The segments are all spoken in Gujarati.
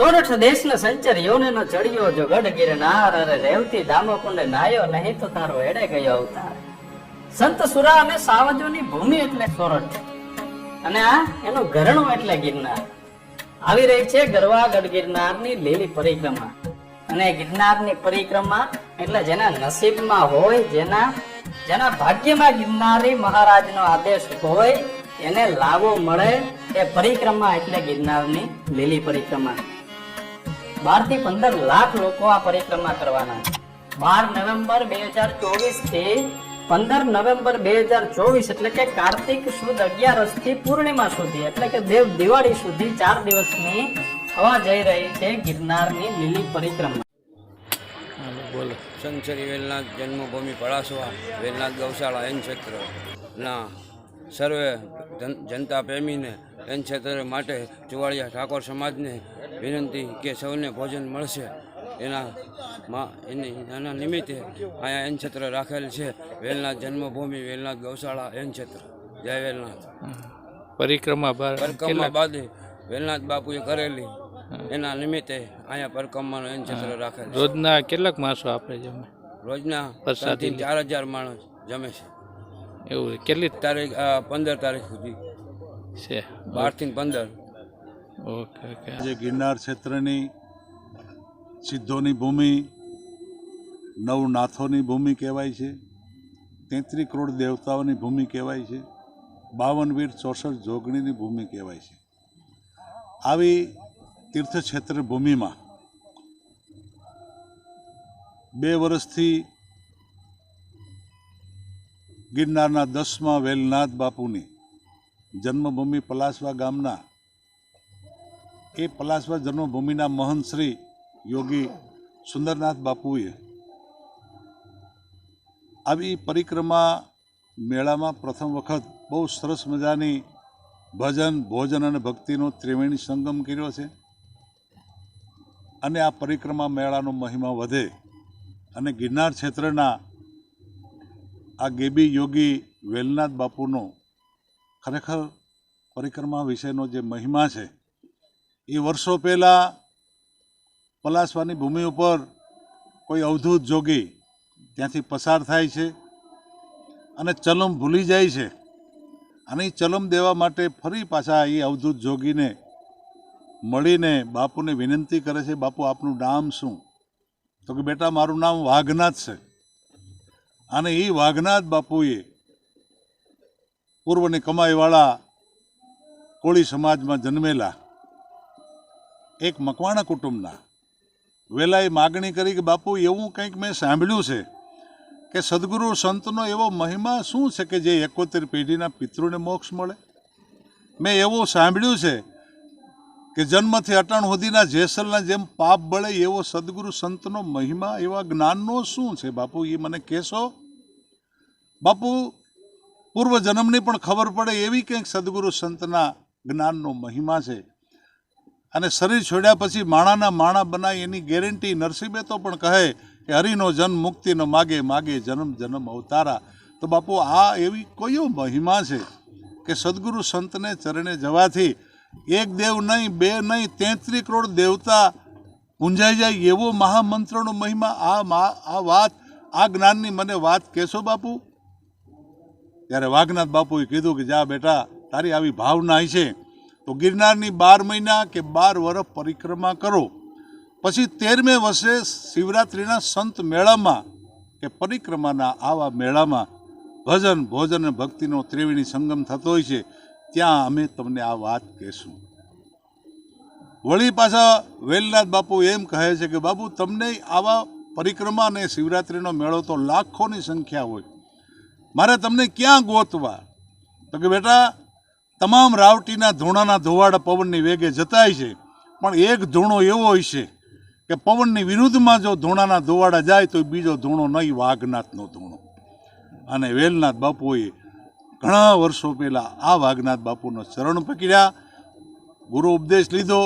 સોરઠ દેશનો સંચર યોનનો ચડ્યો જો ગઢ ગિરનાર અરે રેવતી દામો કુંડે નાયો નહીં તો તારો એડે ગયો અવતાર. સંત સુરા અને સાવજોની ભૂમિ એટલે સોરઠ. અને આ એનું ઘરણું એટલે ગિરનાર. આવી રહી છે ગરવા ગઢ ગિરનારની લીલી પરિક્રમા. અને ગિરનારની પરિક્રમા એટલે જેના નસીબમાં હોય, જેના જેના ભાગ્યમાં ગિરનારી મહારાજનો આદેશ હોય, એને લાવો મળે એ પરિક્રમા એટલે ગિરનારની લીલી પરિક્રમા. બારથી પંદર લાખ લોકો આ પરિક્રમા કરવાના છે. બાર નવેમ્બર બે હજાર ચોવીસથી પંદર નવેમ્બર બે હજાર ચોવીસ એટલે કે કાર્તિક સુદ અગિયારસથી પૂર્ણિમા સુધી એટલે કે દેવ દિવાળી સુધી ચાર દિવસની થવા જઈ રહી છે ગિરનારની લીલી પરિક્રમા. બોલો. સંસરી વેલનાથ જન્મભૂમિ પળાસવા વેલનાથ ગૌશાળા એન ક્ષેત્ર. ના સર્વે જનતા પ્રેમીને એન ક્ષેત્ર માટે ચુવાડિયા ઠાકોર સમાજને વિનંતી કે સૌને ભોજન મળશે. એના મા- એની એના નિમિત્તે અહીંયા એન ક્ષેત્ર રાખેલ છે. વેલનાથ જન્મભૂમિ વેલનાથ ગૌશાળા એન ક્ષેત્ર જય વેલનાથ. પરિક્રમા પરિક્રમા બાદ વેલનાથ બાપુએ કરેલી. એના નિમિત્તે અહીંયા પરિક્રમાનો એન ક્ષેત્ર રાખેલ રોજના કેટલાક માણસો આપણે જમે? રોજના પ્રસાદી ચાર હજાર માણસ જમે છે. એવું કેટલી તારીખ પંદર તારીખ સુધી. છે? બારથી પંદર. ઓકે ઓકે જે ગિરનાર ક્ષેત્રની સિદ્ધોની ભૂમિ, નવનાથોની ભૂમિ કહેવાય છે. તેત્રી કરોડ દેવતાઓની ભૂમિ કહેવાય છે. બાવન વીર ચોસઠ જોગણીની ભૂમિ કહેવાય છે. આવી તીર્થક્ષેત્ર ભૂમિમાં બે વર્ષથી ગિરનારના દસમા વેલનાથ બાપુની જન્મભૂમિ પલાસવા ગામના એ પલાસવા જન્મભૂમિના મહંત શ્રી યોગી સુંદરનાથ બાપુએ. આવી પરિક્રમા મેળામાં પ્રથમ વખત બહુ સરસ મજાની ભજન, ભોજન અને ભક્તિનો ત્રિવેણી સંગમ કર્યો છે. અને આ પરિક્રમા મેળાનો મહિમા વધે અને ગિરનાર ક્ષેત્રના આ ગેબી યોગી વેલનાથ બાપુનો ખરેખર પરિક્રમા વિશેનો જે મહિમા છે એ વર્ષો પહેલાં પલાસવાની ભૂમિ ઉપર કોઈ અવધૂત જોગી ત્યાંથી પસાર થાય છે અને ચલમ ભૂલી જાય છે. અને એ ચલમ દેવા માટે ફરી પાછા એ અવધૂત જોગીને મળીને બાપુને વિનંતી કરે છે, બાપુ, આપનું નામ શું? તો કે, બેટા, મારું નામ વાઘનાથ છે. અને એ વાઘનાથ બાપુએ પૂર્વની કમાઈવાળા કોળી સમાજમાં જન્મેલા એક મકવાણા કુટુંબના. વેલાએ માગણી કરી કે, બાપુ, એવું કંઈક મેં સાંભળ્યું છે કે સદગુરુ સંતનો એવો મહિમા શું છે કે જે એકોતેર પેઢીના પિતૃને મોક્ષ મળે? મેં એવું સાંભળ્યું છે કે જન્મથી અટાણ સુધીના જેસલના જેમ પાપ બળે એવો સદગુરુ સંતનો મહિમા એવા જ્ઞાનનો શું છે? બાપુ એ મને કહેશો? બાપુ પૂર્વ જન્મની પણ ખબર પડે એવી કંઈક સદગુરુ સંતના જ્ઞાનનો મહિમા છે. અને શરીર છોડ્યા પછી માણાના માણા બનાવી એની ગેરંટી નરસિંહે તો પણ કહે કે હરિનો જન્મ મુક્તિનો માગે માગે જન્મ જન્મ અવતારા. તો બાપુ, આ એવી કયો મહિમા છે કે સદગુરુ સંતને ચરણે જવાથી એક દેવ નહીં, બે નહીં, તેત્રી કરોડ દેવતા પૂંજાઈ જાય એવો મહામંત્રનો મહિમા આ મા- આ વાત, આ જ્ઞાનની મને વાત કહેશો બાપુ? ત્યારે વાઘનાથ બાપુએ કીધું કે જા બેટા, તારી આવી ભાવના છે. તો ગિરનારની બાર મહિના કે બાર વર્ષ પરિક્રમા કરો. પછી તેરમે વર્ષે શિવરાત્રિના સંત મેળામાં કે પરિક્રમાના આવા મેળામાં ભજન, ભોજન અને ભક્તિનો ત્રિવેણી સંગમ થતો હોય છે, ત્યાં અમે તમને આ વાત કહેશું. વળી પાછા વેલનાથ બાપુ એમ કહે છે કે બાપુ તમને આવા પરિક્રમા અને શિવરાત્રિનો મેળો તો લાખોની સંખ્યા હોય. મારે તમને ક્યાં ગોતવા? તો કે, બેટા તમામ રાવટીના ધૂણાના ધોવાડા પવનની વેગે જતાય છે. પણ એક ધૂણો એવો હોય છે કે પવનની વિરુદ્ધમાં જો ધૂણાના ધોવાડા જાય તો બીજો ધૂણો નહીં, વાઘનાથનો ધૂણો. અને વેલનાથ બાપુએ ઘણા વર્ષો પહેલાં આ વાઘનાથ બાપુનો ચરણ પકડ્યા, ગુરુ ઉપદેશ લીધો.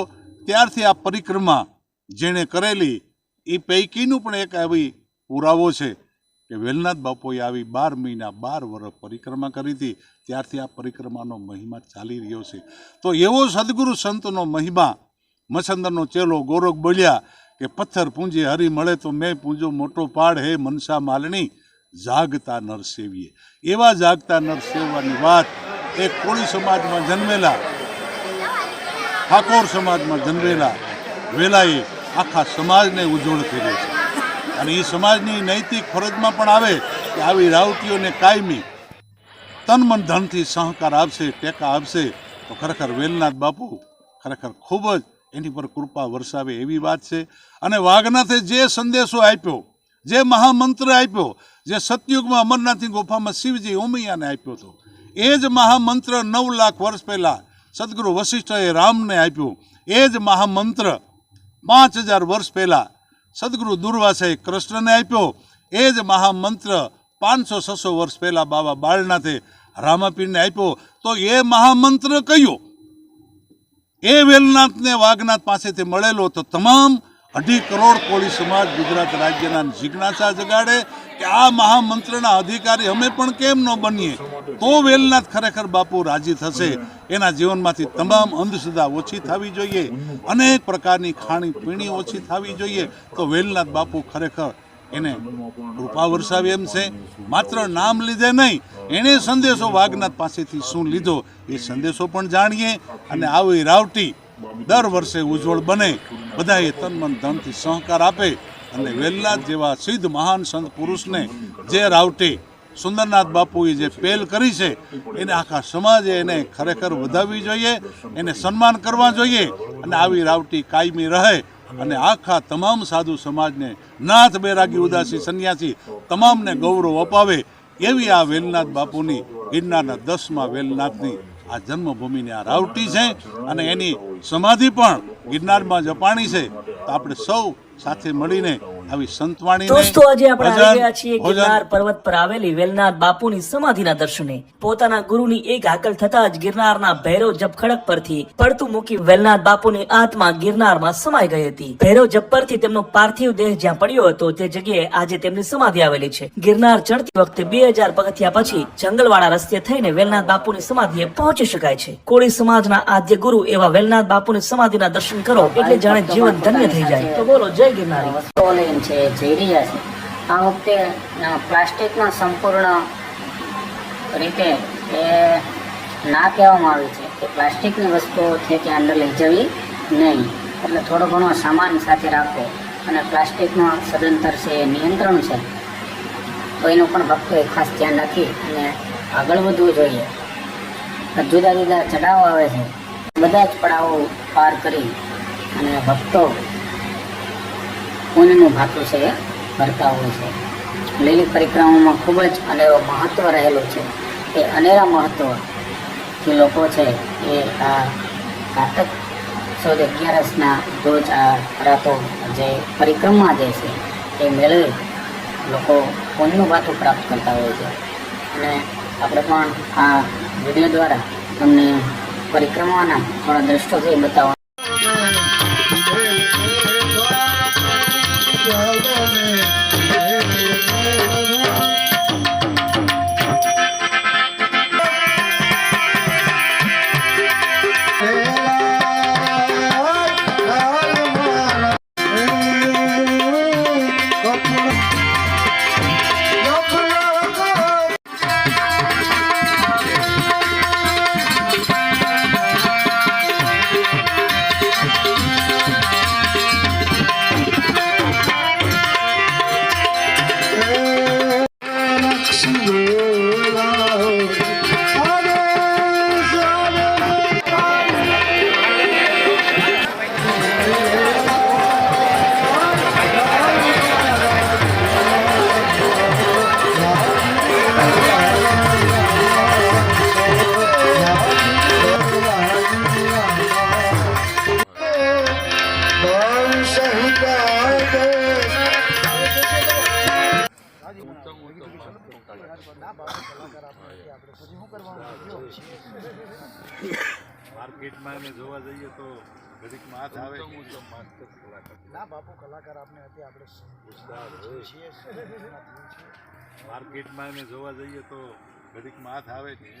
ત્યારથી આ પરિક્રમા જેણે કરેલી, એ પૈકીનું પણ એક આવી પુરાવો છે. કે વેલનાથ બાપુએ આવી બાર મહિના, બાર વર્ષ પરિક્રમા કરી હતી. ત્યારથી આ પરિક્રમાનો મહિમા ચાલી રહ્યો છે. તો એવો સદગુરુ સંતનો મહિમા મસંદરનો ચેલો ગોરખ બોલ્યા કે, પથ્થર પૂંજે હરી મળે તો મેં પૂંજો મોટો પાડ હે, મનસા માલણી જાગતા નર સેવીએ. એવા જાગતા નર સેવવાની વાત એક કોળી સમાજમાં જન્મેલા, ઠાકોર સમાજમાં જન્મેલા વેલાએ આખા સમાજને ઉજ્જવળ કર્યો છે. અને એ સમાજની નૈતિક ફરજમાં પણ આવે કે આવી રાવટીઓને કાયમી તન મન ધનથી સહકાર આપશે, ટેકા આપશે, તો ખરેખર વેલનાથ બાપુ ખરેખર ખૂબ જ એની પર કૃપા વરસાવે એવી વાત છે. અને વાઘનાથે જે સંદેશો આપ્યો, જે મહામંત્ર આપ્યો, જે સતયુગમાં અમરનાથની ગુફામાં શિવજી ઉમૈયાને આપ્યો હતો, એ જ મહામંત્ર નવ લાખ વર્ષ પહેલાં સદગુરુ વશિષ્ઠએ રામને આપ્યું. એ જ મહામંત્ર પાંચ હજાર વર્ષ પહેલાં સદગુરુ દુર્વાસે કૃષ્ણને આપ્યો. એ જ મહામંત્ર પાંચસો છસો વર્ષ પહેલાં બાબા બાળનાથે રામાપીરને આપ્યો. તો એ મહામંત્ર કયો? એ વેલનાથને વાઘનાથ પાસેથી મળેલો તો તમામ અઢી કરોડ કોળી સમાજ ગુજરાત રાજ્યના જિજ્ઞાસા જગાડે. કે આ મહામંત્રના અધિકારી અમે પણ કેમ ન બનીએ? તો વેલનાથ ખરેખર બાપુ રાજી થશે. એના જીવનમાંથી તમામ અંધશ્રદ્ધા ઓછી થવી જોઈએ. અનેક પ્રકારની ખાણી પીણી ઓછી થવી જોઈએ. તો વેલનાથ બાપુ ખરેખર એને કૃપા વરસાવી એમ છે. માત્ર નામ લીધે નહીં, એણે સંદેશો વાઘનાથ પાસેથી શું લીધો એ સંદેશો પણ જાણીએ અને આવી રાવટી દર વર્ષે ઉજ્જવળ બને. બધાએ તન મન ધનથી સહકાર આપે. અને વેલનાથ જેવા સિદ્ધ મહાન સંત પુરુષને જે રાવટી સુંદરનાથ બાપુએ જે પહેલ કરી છે, એને આખા સમાજે એને ખરેખર વધાવવી જોઈએ, એને સન્માન કરવા જોઈએ અને આવી રાવટી કાયમી રહે અને આખા તમામ સાધુ સમાજને નાથ બેરાગી ઉદાસી સંન્યાસી તમામને ગૌરવ અપાવે એવી આ વેલનાથ બાપુની, ગિરનારના દસમા વેલનાથની આ જન્મભૂમિની આ રાવટી છે અને એની સમાધિ પણ ગિરનારમાં જપાણી છે. તો આપણે સૌ સાથે મળીને આવી સંતવાણી દોસ્તો આજે આપણે આવી ગયા છીએ ગિરનાર પર્વત પર આવેલી વેલનાથ બાપુની સમાધિના દર્શને. પોતાના ગુરુની એક હાકલ થતા જ ગિરનારના ભૈરવ જપખડક પરથી પડતું મૂકી વેલનાથ બાપુની આત્મા ગિરનારમાં સમાઈ ગઈ હતી. ભૈરવ જપ પરથી તેમનો પાર્થિવ દેહ જ્યાં પડ્યો હતો તે જગ્યાએ આજે તેમની સમાધિ આવેલી છે. ગિરનાર ચડતી વખતે બે હજાર પગથિયા પછી જંગલવાળા રસ્તે થઈને વેલનાથ બાપુની સમાધિએ પહોંચી શકાય છે. કોળી સમાજના આદ્ય ગુરુ એવા વેલનાથ બાપુની સમાધિના દર્શન કરો એટલે જાણે જીવન ધન્ય થઈ જાય. તો બોલો જય ગિરનારી. લઈને છે જઈ રહ્યા છે. આ વખતે પ્લાસ્ટિકના સંપૂર્ણ રીતે એ ના કહેવામાં આવ્યું છે કે પ્લાસ્ટિકની વસ્તુઓ છે ત્યાં અંદર લઈ જવી નહીં. એટલે થોડો ઘણો સામાન સાથે રાખવો. અને પ્લાસ્ટિકનો સદંતર છે, એ નિયંત્રણ છે. તો એનું પણ ભક્તોએ ખાસ ધ્યાન રાખી અને આગળ વધવું જોઈએ. જુદા જુદા ચઢાવો આવે છે. બધા જ પડાવો પાર કરી અને ભક્તો પુણ્યનું ભાથું છે ભરતા હોય છે. લીલી પરિક્રમામાં ખૂબ જ અનેરો મહત્વ રહેલું છે. એ અનેરા મહત્વથી લોકો છે, એ આ કારતક સુદ અગિયારસના રોજ આ રાતો જે પરિક્રમા જે છે, એ મેળવી લોકો પુણ્યનું ભાતું પ્રાપ્ત કરતા હોય છે. અને આપણે પણ આ વીડિયો દ્વારા તમને પરિક્રમાના થોડા દ્રષ્ટો છે બતાવવા માર્કેટમાં ને જોવા જઈએ તો ઘડીકમાં હાથ આવે. ના બાપુ કલાકાર આપણે હતી આપણે માર્કેટમાં જોવા જઈએ તો ઘડીકમાં હાથ આવે કે